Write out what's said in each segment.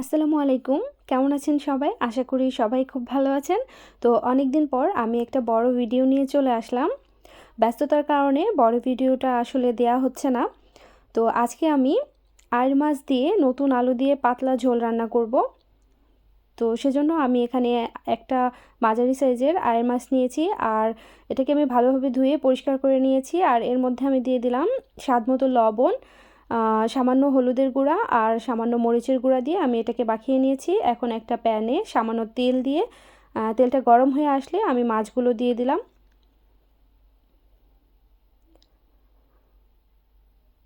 আসসালামু আলাইকুম। কেমন আছেন সবাই? আশা করি সবাই খুব ভালো আছেন। তো অনেক দিন পর আমি একটা বড় ভিডিও নিয়ে চলে আসলাম। ব্যস্ততার কারণে বড় ভিডিওটা আসলে দেয়া হচ্ছে না। তো আজকে আমি আয়ের মাছ দিয়ে নতুন আলু দিয়ে পাতলা ঝোল রান্না করব। তো সেজন্য আমি এখানে একটা মাঝারি সাইজের আয়ের মাছ নিয়েছি আর এটাকে আমি ভালোভাবে ধুয়ে পরিষ্কার করে নিয়েছি। আর এর মধ্যে আমি দিয়ে দিলাম স্বাদ মতো লবণ সামান্য হলুদের গুঁড়া আর সামান্য মরিচের গুঁড়া দিয়ে আমি এটাকে বাখিয়ে নিয়েছি। এখন একটা প্যানে সামান্য তেল দিয়ে তেলটা গরম হয়ে আসলে আমি মাছগুলো দিয়ে দিলাম।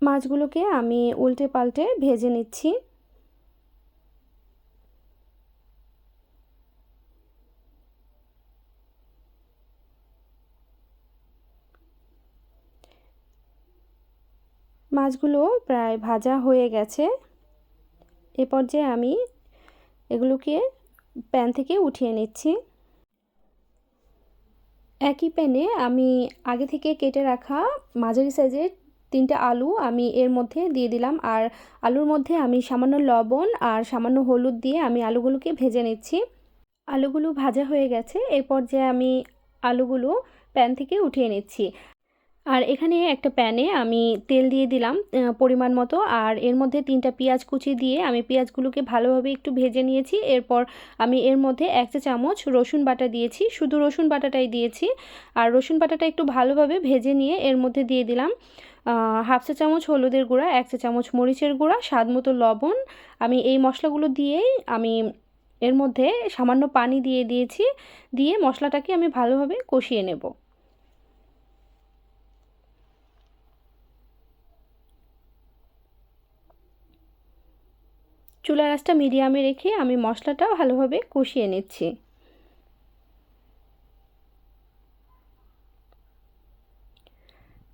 মাছগুলোকে আমি উল্টে পাল্টে ভেজে নিচ্ছি। মাছগুলো প্রায় ভাজা হয়ে গেছে। এ পর্যায়ে আমি এগুলোকে প্যান থেকে উঠিয়ে নিচ্ছি। একই প্যানে আমি আগে থেকে কেটে রাখা মাঝারি সাইজের তিনটা আলু আমি এর মধ্যে দিয়ে দিলাম। আর আলুর মধ্যে আমি সামান্য লবণ আর সামান্য হলুদ দিয়ে আমি আলুগুলোকে ভেজে নিচ্ছি। আলুগুলো ভাজা হয়ে গেছে। এই পর্যায়ে আমি আলুগুলো প্যান থেকে উঠিয়ে নিচ্ছি। আর এখানে একটা প্যানে আমি তেল দিয়ে দিলাম পরিমাণ মতো। আর এর মধ্যে তিনটা পেঁয়াজ কুচি দিয়ে আমি পেঁয়াজগুলোকে ভালোভাবে একটু ভেজে নিয়েছি। এরপর আমি এর মধ্যে এক চা চামচ রসুন বাটা দিয়েছি। শুধু রসুন বাটাটাই দিয়েছি। আর রসুন বাটাটা একটু ভালোভাবে ভেজে নিয়ে এর মধ্যে দিয়ে দিলাম হাফ চা চামচ হলুদের গুঁড়া, এক চা চামচ মরিচের গুঁড়া, স্বাদ মতো লবণ। আমি এই মশলাগুলো দিয়েই আমি এর মধ্যে সামান্য পানি দিয়ে দিয়েছি। দিয়ে মশলাটাকে আমি ভালোভাবে কষিয়ে নেব। চুলা রাসটা মিডিয়ামে রেখে আমি মশলাটা ভালোভাবে কষিয়ে নিচ্ছি।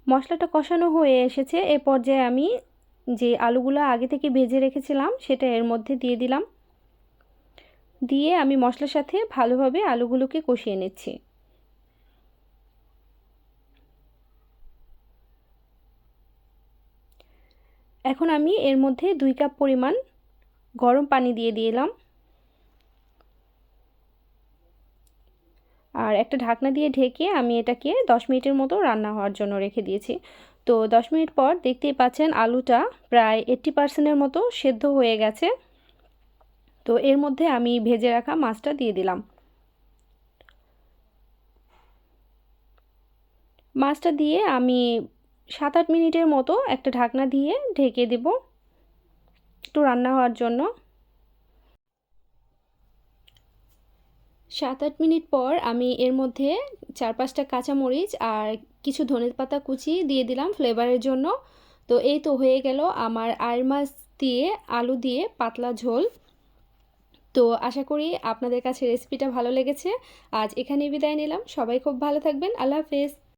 মশলাটা কষানো হয়ে এসেছে। এ পর্যায়ে আমি যে আলুগুলো আগে থেকে ভেজে রেখেছিলাম, সেটা এর মধ্যে দিয়ে দিলাম। দিয়ে আমি মশলার সাথে ভালোভাবে আলুগুলোকে কষিয়ে নিচ্ছি। এখন আমি এর মধ্যে দুই কাপ পরিমাণ গরম পানি দিয়ে দিলাম। আর একটা ঢাকনা দিয়ে ঢেকে আমি এটাকে দশ মিনিটের মতো রান্না হওয়ার জন্য রেখে দিয়েছি। তো দশ মিনিট পর দেখতেই পাচ্ছেন আলুটা প্রায় এইট্টি পার্সেন্টের মতো সেদ্ধ হয়ে গেছে। তো এর মধ্যে আমি ভেজে রাখা মাছটা দিয়ে দিলাম। মাছটা দিয়ে আমি সাত আট মিনিটের মতো একটা ঢাকনা দিয়ে ঢেকে দেব। একটু রান্না হওয়ার জন্য। সাত আট মিনিট পর আমি এর মধ্যে চার পাঁচটা কাঁচামরিচ আর কিছু ধনের পাতা কুচি দিয়ে দিলাম ফ্লেভারের জন্য। তো এই তো হয়ে গেল আমার আর মাছ দিয়ে আলু দিয়ে পাতলা ঝোল। তো আশা করি আপনাদের কাছে রেসিপিটা ভালো লেগেছে। আজ এখানে বিদায় নিলাম। সবাই খুব ভালো থাকবেন। আল্লাহ হাফেজ।